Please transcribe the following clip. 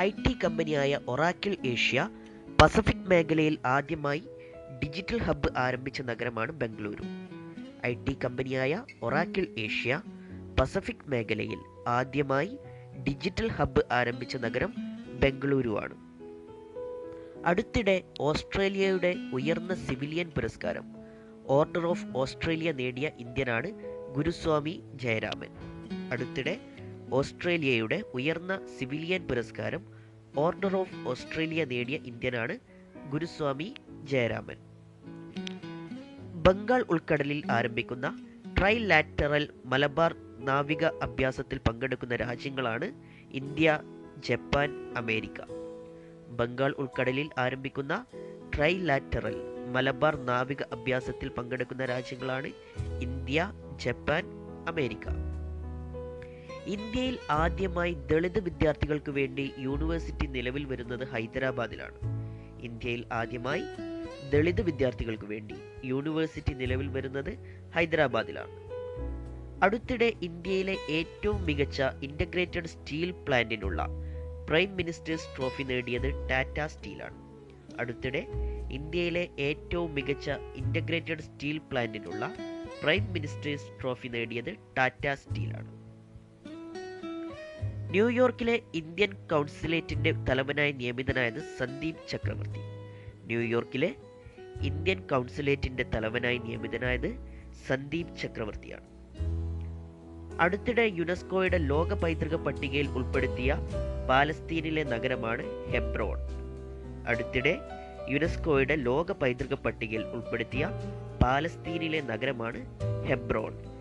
I T കമ്പനിയായ Oracle Asia Pacific മേഖലയിൽ ആദ്യമായി ഡിജിറ്റൽ ഹബ്ബ് ആരംഭിച്ച നഗരമാണ് ബംഗളൂരു. ഐ ടി കമ്പനിയായ ഒറാക്കിൾ ഏഷ്യ പസഫിക് മേഖലയിൽ ആദ്യമായി ഡിജിറ്റൽ ഹബ്ബ് ആരംഭിച്ച നഗരം ബംഗളൂരുവാണ്. അടുത്തിടെ ഓസ്ട്രേലിയയുടെ ഉയർന്ന സിവിലിയൻ പുരസ്കാരം ഓർഡർ ഓഫ് ഓസ്ട്രേലിയ നേടിയ ഇന്ത്യനാണ് ഗുരുസ്വാമി ജയരാമൻ. അടുത്തിടെ ഓസ്ട്രേലിയയുടെ ഉയർന്ന സിവിലിയൻ പുരസ്കാരം ഓർഡർ ഓഫ് ഓസ്ട്രേലിയ നേടിയ ഇന്ത്യനാണ് ഗുരുസ്വാമി ജയരാമൻ. ബംഗാൾ ഉൾക്കടലിൽ ആരംഭിക്കുന്ന ട്രൈലാറ്ററൽ മലബാർ നാവിക അഭ്യാസത്തിൽ പങ്കെടുക്കുന്ന രാജ്യങ്ങളാണ് ഇന്ത്യ ജപ്പാൻ അമേരിക്ക. ബംഗാൾ ഉൾക്കടലിൽ ആരംഭിക്കുന്ന ട്രൈലാറ്ററൽ മലബാർ നാവിക അഭ്യാസത്തിൽ പങ്കെടുക്കുന്ന രാജ്യങ്ങളാണ് ഇന്ത്യ ജപ്പാൻ അമേരിക്ക. ഇന്ത്യയിൽ ആദ്യമായി ദളിത് വിദ്യാർത്ഥികൾക്ക് വേണ്ടി യൂണിവേഴ്സിറ്റി നിലവിൽ വരുന്നത് ഹൈദരാബാദിലാണ്. ഇന്ത്യയിൽ ആദ്യമായി ദളിത് വിദ്യാർത്ഥികൾക്ക് വേണ്ടി യൂണിവേഴ്സിറ്റി നിലവിൽ വരുന്നത് ഹൈദരാബാദിലാണ്. അടുത്തിടെ ഇന്ത്യയിലെ ഏറ്റവും മികച്ച ഇന്റഗ്രേറ്റഡ് സ്റ്റീൽ പ്ലാന്റിനുള്ള പ്രൈം മിനിസ്റ്റേഴ്സ് ട്രോഫി നേടിയത് ടാറ്റ സ്റ്റീലാണ് അടുത്തിടെ ഇന്ത്യയിലെ ഏറ്റവും മികച്ച ഇന്റഗ്രേറ്റഡ് സ്റ്റീൽ പ്ലാന്റിനുള്ള പ്രൈം മിനിസ്റ്റേഴ്സ് ട്രോഫി നേടിയത് ടാറ്റ സ്റ്റീലാണ് ന്യൂയോർക്കിലെ ഇന്ത്യൻ കൗൺസിലേറ്റിന്റെ തലവനായി നിയമിതനായത് സന്ദീപ് ചക്രവർത്തി. ന്യൂയോർക്കിലെ ഇന്ത്യൻ കൗൺസിലേറ്റിന്റെ തലവനായി നിയമിതനായത് സന്ദീപ് ചക്രവർത്തിയാണ്. അടുത്തിടെ യുനെസ്കോയുടെ ലോക പൈതൃക പട്ടികയിൽ ഉൾപ്പെടുത്തിയ പാലസ്തീനിലെ നഗരമാണ് ഹെബ്രോൺ. അടുത്തിടെ യുനെസ്കോയുടെ ലോക പൈതൃക പട്ടികയിൽ ഉൾപ്പെടുത്തിയ പാലസ്തീനിലെ നഗരമാണ് ഹെബ്രോൺ.